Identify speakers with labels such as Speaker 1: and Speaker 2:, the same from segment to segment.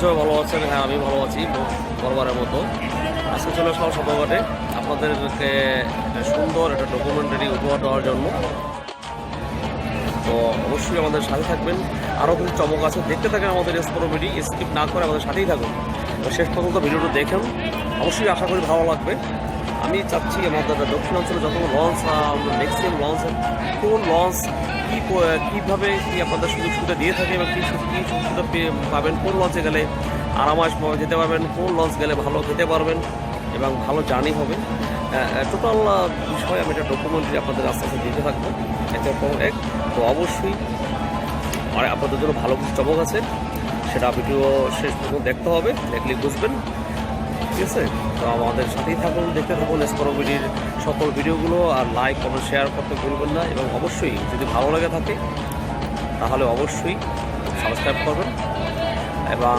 Speaker 1: সবাই ভালো আছেন? হ্যাঁ আমি ভালো আছি বরবারের মতো। আজকে চলে আসলাম সভাঘাটে আপনাদেরকে একটা সুন্দর একটা ডকুমেন্টারি উপহার দেওয়ার জন্য। তো অবশ্যই আমাদের সাথে থাকবেন। আরও কিছু চমক আছে, দেখতে থাকেন আমাদের এসকোরোমিডি স্কিপ না করে আমাদের সাথেই থাকুন। শেষ পর্যন্ত ভিডিওটা দেখেন। অবশ্যই আশা করি ভালো লাগবে। আমি চাচ্ছি আমাদের দক্ষিণাঞ্চলে যত লঞ্চ আমরা ম্যাক্সিমাম লঞ্চ কোন লঞ্চ কী কীভাবে কি আপনাদের সুযোগ সুবিধা দিয়ে থাকে এবং কী কী সুবিধা পাবেন, কোন লঞ্চে গেলে আরামাস যেতে পারবেন, কোন লঞ্চ গেলে ভালো খেতে পারবেন এবং ভালো জার্নি হবে। টোটাল বিষয়ে আমি একটা ডকুমেন্টারি আপনাদের আস্তে আস্তে দিতে থাকব। একের এক, তো অবশ্যই আর আপনাদের জন্য ভালো চমক আছে, সেটা ভিডিও শেষ পর্যন্ত দেখতে হবে দেখলে বুঝবেন। ঠিক আছে তো আমাদের সাথেই থাকুন, দেখতে থাকুন এসকরোবিডির সকল ভিডিওগুলো আর লাইক কমেন্ট শেয়ার করতে ভুলবেন না এবং অবশ্যই যদি ভালো লেগে থাকে, তাহলে অবশ্যই সাবস্ক্রাইব করবেন এবং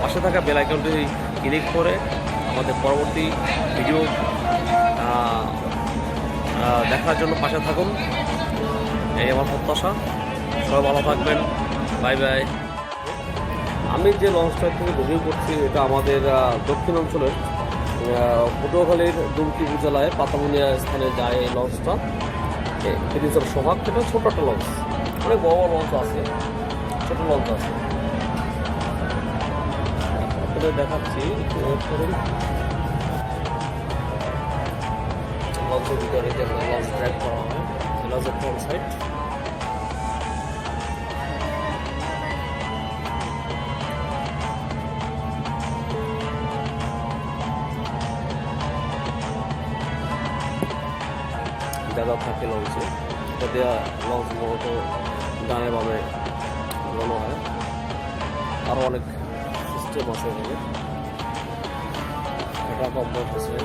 Speaker 1: পাশে থাকা বেল আইকনটি ক্লিক করে আমাদের পরবর্তী ভিডিও দেখার জন্য পাশে থাকুন। এই আমার প্রত্যাশা। সবাই ভালো থাকবেন। বাই বাই আমি যে লঞ্চটা থেকে ভিডিও করছি, এটা আমাদের দক্ষিণ অঞ্চলের পটুয়াখালীর দুমকি উপজেলায় পাতামুনিয়া স্থানে যায় এই লঞ্চটা। এটি হচ্ছে সোহাগ, এটা ছোট একটা লঞ্চ। অনেক বড় বড় লঞ্চ আছে, ছোট লঞ্চ আছে। আপনাদের দেখাচ্ছি। লঞ্চের ভিতরে লঞ্চ ট্র্যাক করা হবে লঞ্চের ফ্রন্ট সাইড জায়গা থাকে লঞ্চে লঞ্চ ঘোরানো হয়। আরও অনেক সিস্টেম আছে এখানে। এটা কমফোর্ট আছে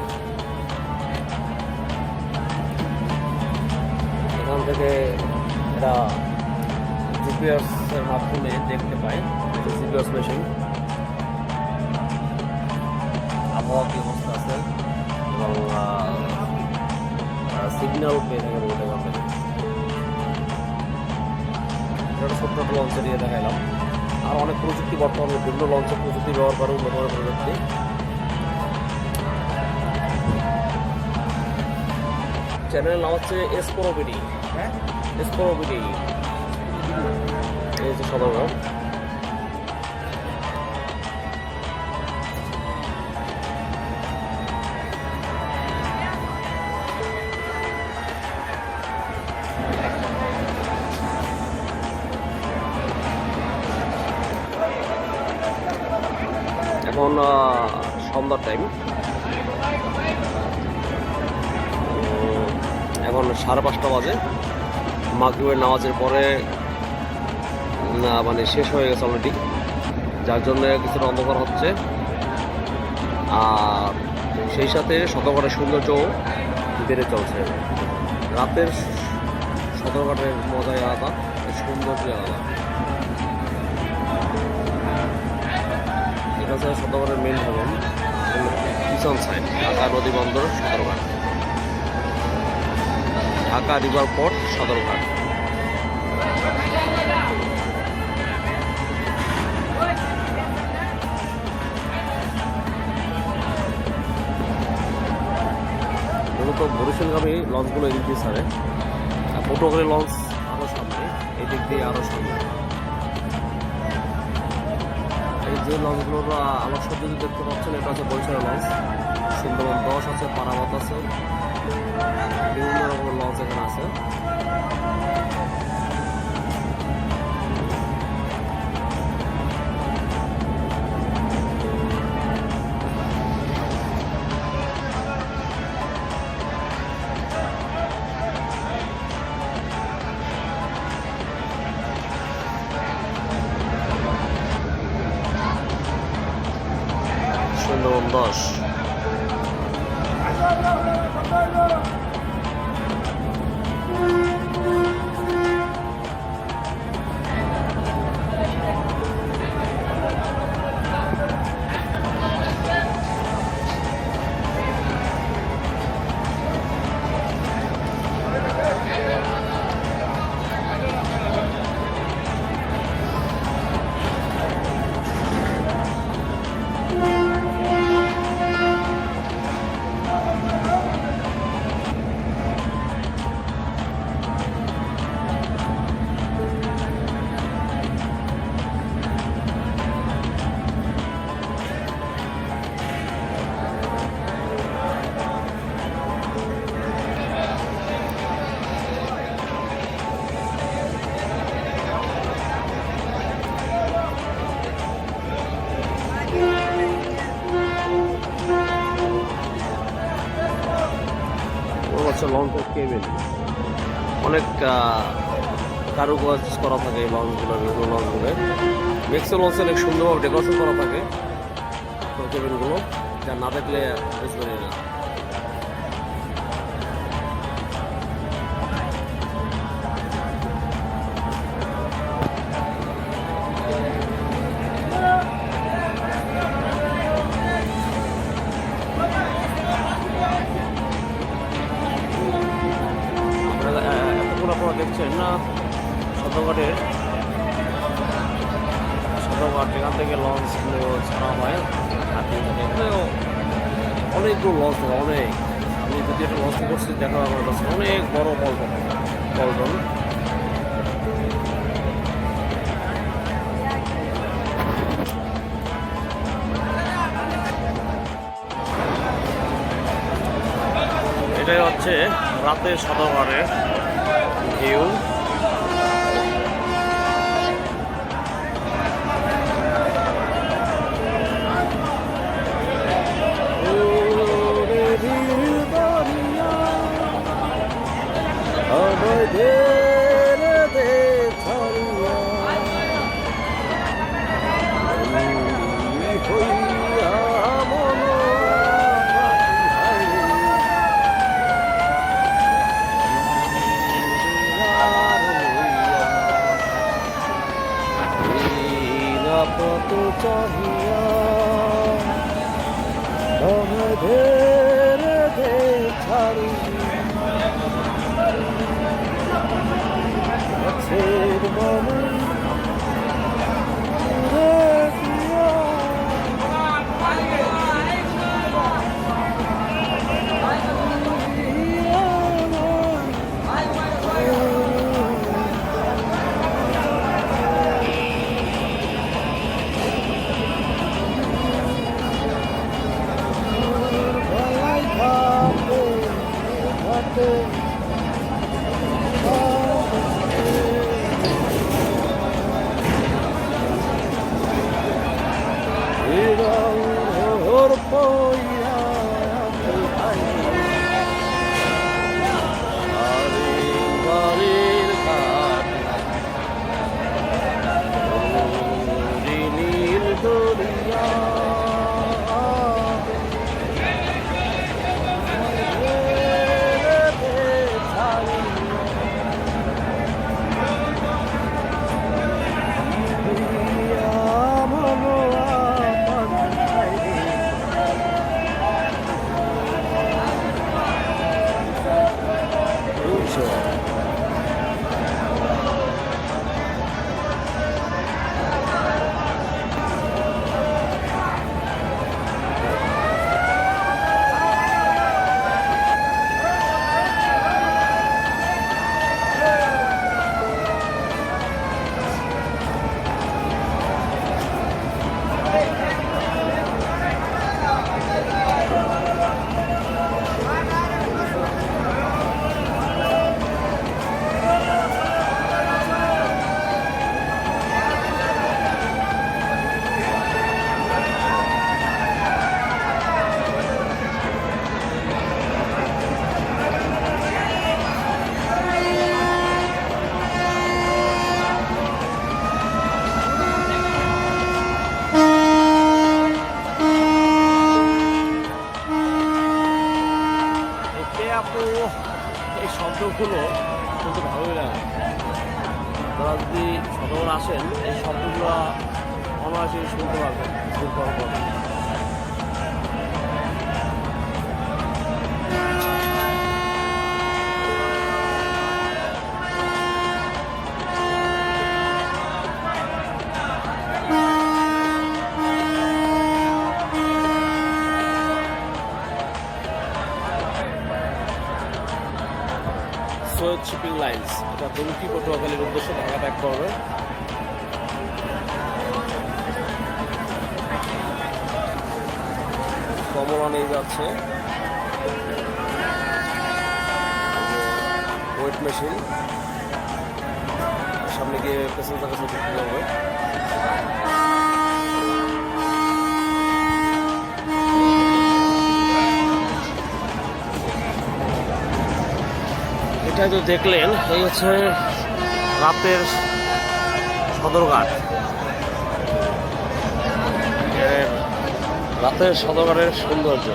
Speaker 1: এখান থেকে এটা জিপিএস এর মাধ্যমে দেখতে পাই। জিপিএস মেশিন আবহাওয়া সিগন্যাল পেয়ে থাকে বলতে পারবেন এটা ছোট্ট একটা লঞ্চে দিয়ে দেখাইলাম। আর অনেক প্রযুক্তি বর্তমানে বিভিন্ন লঞ্চের প্রযুক্তি ব্যবহার করে উন্নত প্রযুক্তি। চ্যানেলের নাম হচ্ছে এসকোরোবিডি
Speaker 2: হ্যাঁ?
Speaker 1: এসকোরোবিডি এই যে সদরঘাট সাড়ে পাঁচটা বাজে। মাগরিবের নামাজের পরে মানে শেষ হয়ে গেছে অলরেডি যার জন্য কিছুটা অন্ধকার হচ্ছে। আর সেই সাথে সদরঘাটের সৌন্দর্য বেড়ে চলছে। রাতের সদরঘাটের মজাই আলাদা সৌন্দর্য আলাদা। এটা হচ্ছে সদরঘাটের মেন ভবন কিষান সাইড ঢাকা নদী বন্দর, সদরঘাট। ঢাকা রিভার পোর্ট সদরঘাট মূলত বরিশালগামী লঞ্চগুলো এদিক দিয়ে ছাড়ে। পটুয়াখালী লঞ্চ আরও সামনে এই দিক দিয়ে আরও সামনে। এই যে লঞ্চগুলোর আহ, আলোক সজ্জা যে দেখতে পাচ্ছেন এটা হচ্ছে বরিশাল লঞ্চ। সুন্দরবন দশ আছে পারামত আছে। বিভিন্ন রকমের লঞ্চ এখানে আছে সুন্দরবন হচ্ছে লঞ্চের কেবিন অনেক কারু কারুকাজ করা থাকে এই লঞ্চগুলো বিভিন্ন লঞ্চগুলো মেক্সো লঞ্চে অনেক সুন্দরভাবে ডেকোরেশন করা থাকে। কেবিনগুলো যা না দেখলে বুঝবেন না। আপনারা না? সদরঘাটের সদরঘাট যেখান থেকে লঞ্চ ছাড়া হয় হাতি থেকে এখানেও অনেকগুলো লঞ্চ অনেক। আমি যদি একটা লঞ্চ করছি, দেখা আমার কাছে অনেক বড় পল্টন পল্টন এটাই হচ্ছে রাতের সদরঘাটের ভিউ ধীরে ধীরে ছাড়ি। গাছের একে শুনতে ভালোই লাগে। আপনারা যদি আসেন এই শব্দগুলো অনায়াসে শুনতে পারবেন। নিয়ে যাচ্ছে। ওয়েট মেশিন সামনে গিয়ে প্যাসেঞ্জারের সাথে তুলে হবে। এটা তো দেখলেন, এই হচ্ছে রাতের সদরঘাট। রাতের সদরঘাটের সৌন্দর্য।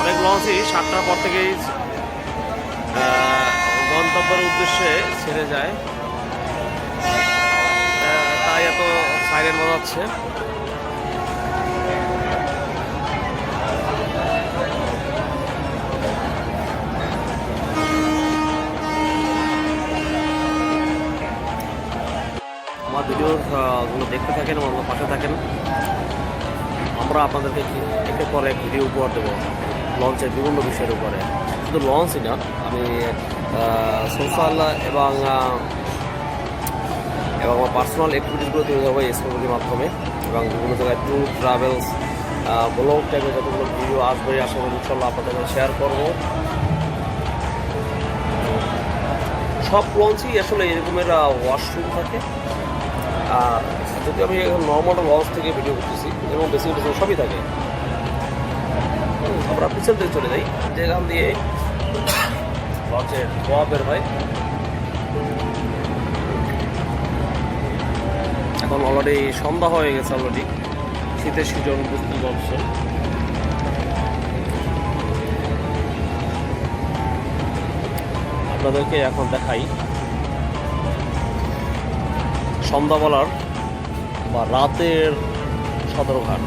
Speaker 1: অনেক লঞ্চই সাতটার পর থেকেই গন্তব্যের উদ্দেশ্যে ছেড়ে যায়। তাই এত সাইরেন বাজাচ্ছে। আমার ভিডিও গুলো দেখতে থাকেন এবং আমার পাশে থাকেন। আমরা আপনাদেরকে কি একের পর এক ভিডিও উপহার দেবো লঞ্চের বিভিন্ন বিষয়ের উপরে। শুধু লঞ্চই না, আমি সোশ্যাল এবং এবং আমার পার্সোনাল অ্যাক্টিভিটিসগুলো তুলে ধরবো এই মাধ্যমে। এবং বিভিন্ন জায়গায় ট্যুর ট্রাভেলস ব্লগ টাইপের যতগুলো ভিডিও আসবে করি ইনশাল্লাহ আপনাদের শেয়ার করব। সব লঞ্চই আসলে এরকমের ওয়াশরুম থাকে। যদি আমি নর্মাল লঞ্চ থেকে ভিডিও করতেছি এবং বেশি বেশি সবই থাকে, আমরা পিছন থেকে চলে যাই, যেখান দিয়ে লঞ্চের ধোয়া বের হয় এখন অলরেডি সন্ধ্যা হয়ে গেছে অলরেডি শীতের সিজন বুঝতে পারছেন আপনাদেরকে এখন দেখাই। সন্ধ্যাবেলার বা রাতের সদরঘাট।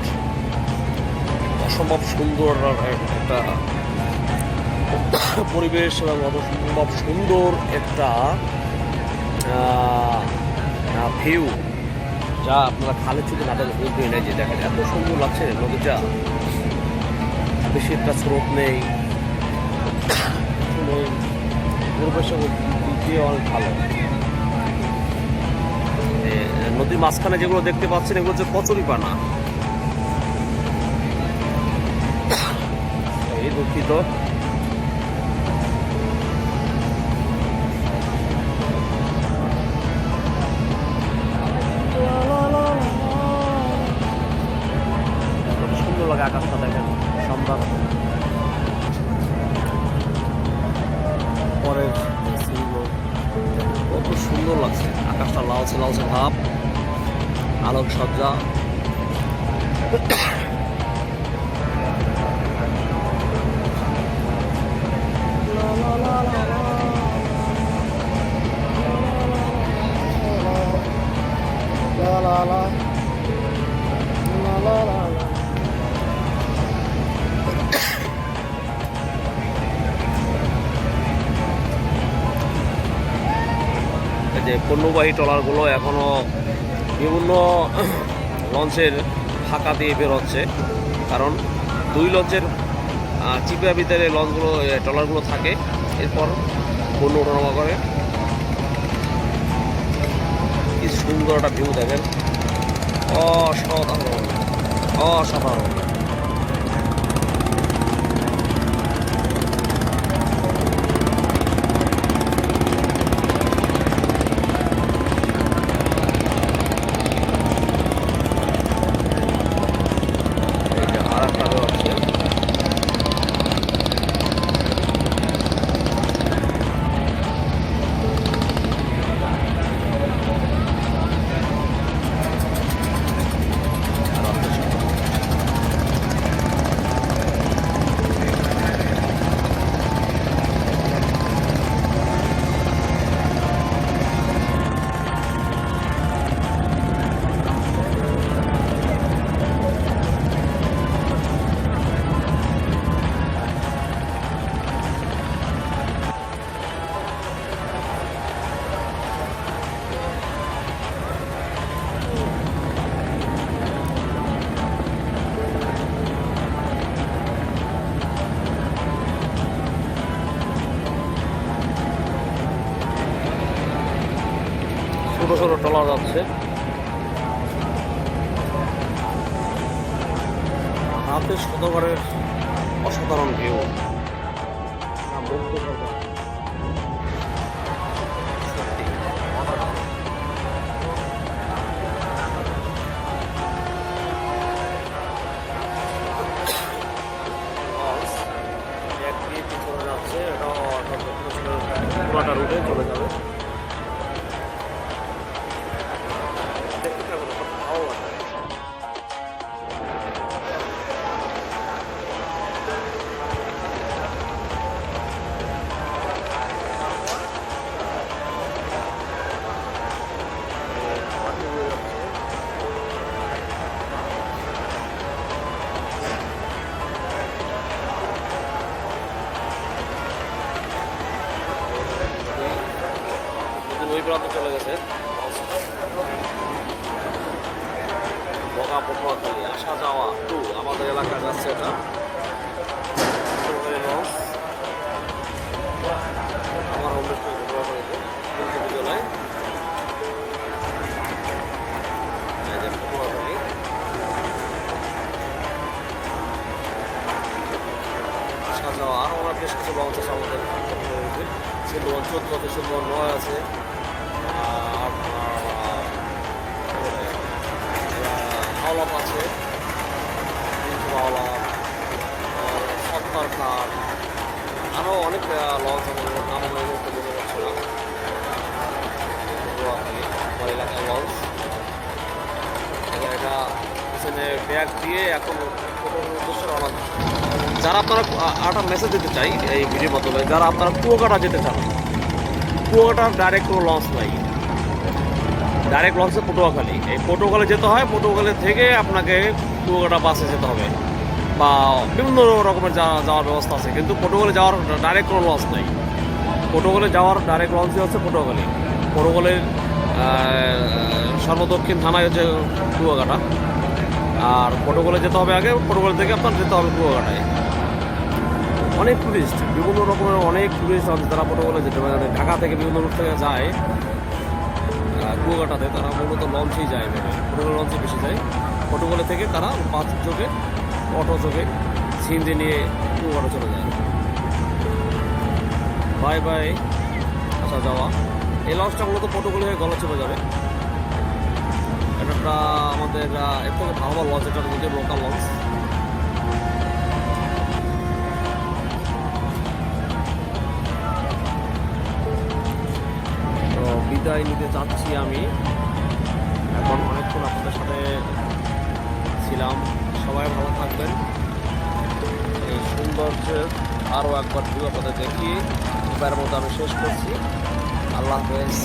Speaker 1: অসম্ভব সুন্দর একটা পরিবেশ এবং অসম্ভব সুন্দর একটা ভিউ যা আপনারা খালে চোখে না দেখলে বুঝবেই না যে দেখেন এত সুন্দর লাগছে নদীটা। বেশি একটা স্রোত নেই। কিছু নেই পরিবেশ দিয়ে অনেক ভালো। নদীর মাঝখানে যেগুলো দেখতে পাচ্ছেন, এগুলো হচ্ছে কচুরি পানা এই দুঃখিত। সুন্দর লাগে আকাশটা দেখেন সন্ধ্যা পরের কত সুন্দর লাগছে। লালচে লালচে ভাব আলোক পণ্যবাহী ট্রলারগুলো এখনও বিভিন্ন লঞ্চের ফাঁকা দিয়ে বেরোচ্ছে। কারণ দুই লঞ্চের আহ, চিপা ভিতরে লঞ্চগুলো ট্রলারগুলো থাকে। এরপর পণ্য ওঠানামা করে। কি সুন্দর একটা ভিউ দেখেন। অসাধারণ। অসাধারণ। প্রান্তে চলে গেছে। বগা আসা যাওয়া টু আমাদের এলাকায় যাচ্ছে এটা। আমার হোম ডিস্ট্রিক্ট পটুয়াখালীতে তিনটে বিদ্যালয় এই আসা যাওয়া আরও অনেক বেশ কিছু লঞ্চ আছে আমাদের সুন্দরবন চোদ্দ আছে সুন্দরবন নয় আছে। অনেক লঞ্চ ব্যাগ দিয়ে এখন যারা আপনারা আরেকটা মেসেজ দিতে চাই এই ভিডিওর মাধ্যমে, যারা আপনারা কুয়াকাটা যেতে চান কুয়াকাটার ডাইরেক্ট কোনো লঞ্চ নাই। ডাইরেক্ট লঞ্চে পটুয়াখালী। এই পটুয়াখালী যেতে হয়, পটুয়াখালী থেকে আপনাকে কুয়াকাটা বাসে যেতে হবে। বা বিভিন্ন রকমের যাওয়ার ব্যবস্থা আছে। কিন্তু পটুয়াখালী যাওয়ার ডাইরেক্ট কোনো লঞ্চ নেই। পটুয়াখালী যাওয়ার ডাইরেক্ট লঞ্চই হচ্ছে পটুয়াখালী। পটুয়াখালীর সর্বদক্ষিণ থানায় হচ্ছে কুয়াকাটা। আর পটুয়াখালী যেতে হবে আগে, পটুয়াখালী থেকে আপনার যেতে হবে কুয়াকাটায়। অনেক টুরিস্ট বিভিন্ন রকমের অনেক টুরিস্ট আছে যারা পটুয়াখালী যেতে পারে। মানে ঢাকা থেকে বিভিন্ন রুট থেকে যায় কুয়াকাটাতে। তারা মূলত লঞ্চেই যায় পটুয়াখালী লঞ্চে বেশি যায়। পটুয়াখালী থেকে তারা বাস যোগে অটো যোগে সিএনজি নিয়ে কুয়াকাটা চলে যায়। বাই বাই আসা যাওয়া। এই লঞ্চটা মূলত পটুয়াখালী হয়ে গলা চলে যাবে এটা আমাদের এর থেকে ভালো ভালো লঞ্চ এটা হচ্ছে লোকাল লঞ্চ তো বিদায় নিতে চাচ্ছি আমি। এখন অনেকক্ষণ আপনাদের সাথে ছিলাম। সবাই ভালো থাকবেন। এই সৌন্দর্যের আরও একবার ভিউ আপনাদের দেখিয়ে এবার মতো আমি শেষ করছি। আল্লাহ হাফেজ।